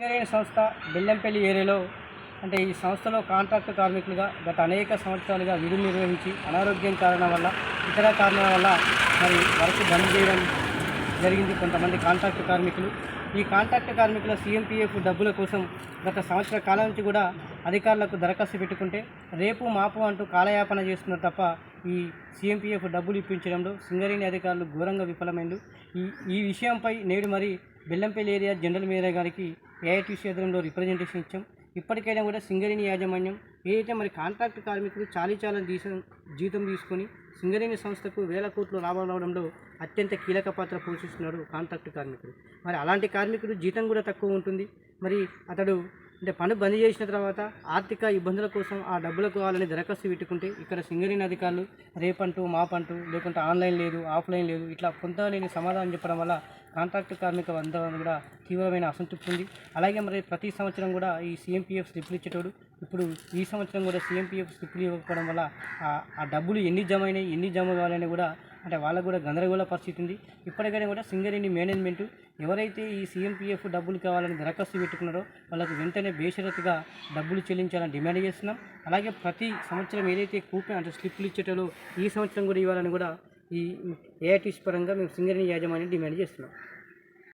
సింగరేణి సంస్థ బెల్లంపల్లి ఏరియాలో అంటే ఈ సంస్థలో కాంట్రాక్ట్ కార్మికులుగా గత అనేక సంవత్సరాలుగా విధులు నిర్వహించి అనారోగ్యం కారణం వల్ల ఇతర కారణాల వల్ల మరి వరకు బంద్ చేయడం జరిగింది కొంతమంది కాంట్రాక్ట్ కార్మికులు. ఈ కాంట్రాక్ట్ కార్మికుల సీఎంపీఎఫ్ డబ్బుల కోసం గత సంవత్సర కాలం నుంచి కూడా అధికారులకు దరఖాస్తు పెట్టుకుంటే రేపు మాపు అంటూ కాలయాపన చేస్తున్నారు తప్ప ఈ సీఎంపీఎఫ్ డబ్బులు ఇప్పించడంలో సింగరేణి అధికారులు ఘోరంగా విఫలమైంది ఈ ఈ విషయంపై నేడు మరి బెల్లంపల్లి ఏరియా జనరల్ మేనేజర్ గారికి ఏఐటీసీ ఆధ్వర్యంలో రిప్రజెంటేషన్ ఇచ్చాం. ఇప్పటికైనా కూడా సింగరేణి యాజమాన్యం ఏదైతే మరి కాంట్రాక్ట్ కార్మికులు చాలీ చాలా తీస జీతం తీసుకొని సింగరేణి సంస్థకు వేల కోట్లు లాభాలు రావడంలో అత్యంత కీలక పాత్ర పోషిస్తున్నాడు కాంట్రాక్ట్ కార్మికుడు మరి అలాంటి కార్మికుడు జీతం కూడా తక్కువ ఉంటుంది. మరి అతడు అంటే పని బంద్ చేసిన తర్వాత ఆర్థిక ఇబ్బందుల కోసం ఆ డబ్బులు కావాలని దరఖాస్తు పెట్టుకుంటే ఇక్కడ సింగరేణి అధికారులు రేపంటూ మాపంటూ లేకుంటే ఆన్లైన్ లేదు ఆఫ్లైన్ లేదు ఇట్లా పొందలేని సమాధానం చెప్పడం వల్ల కాంట్రాక్ట్ కార్మిక అందరం కూడా తీవ్రమైన అసంతృప్తి ఉంది. అలాగే మరి ప్రతి సంవత్సరం కూడా ఈ సీఎంపీఎఫ్ స్లిప్లు ఇచ్చేటోడు ఇప్పుడు ఈ సంవత్సరం కూడా సీఎంపీఎఫ్ స్లిప్లు ఇవ్వకపోవడం వల్ల ఆ డబ్బులు ఎన్ని జమ అయినాయి ఎన్ని జమ కావాలని కూడా అంటే వాళ్ళకు కూడా గందరగోళ పరిస్థితి ఉంది. ఇప్పటికైనా కూడా సింగరేణి మేనేజ్మెంట్ ఎవరైతే ఈ సీఎంపీఎఫ్ డబ్బులు కావాలని దరఖాస్తు పెట్టుకున్నారో వాళ్ళకు వెంటనే బేషరతుగా డబ్బులు చెల్లించాలని డిమాండ్ చేస్తున్నాం. అలాగే ప్రతి సంవత్సరం ఏదైతే కూపన్ అంటే స్లిప్లు ఇచ్చేటో ఈ సంవత్సరం కూడా ఇవ్వాలని కూడా ఈ ఏఐటీసీ పరంగా మేము సింగరేణి యాజమాన్యం డిమాండ్ చేస్తున్నాం.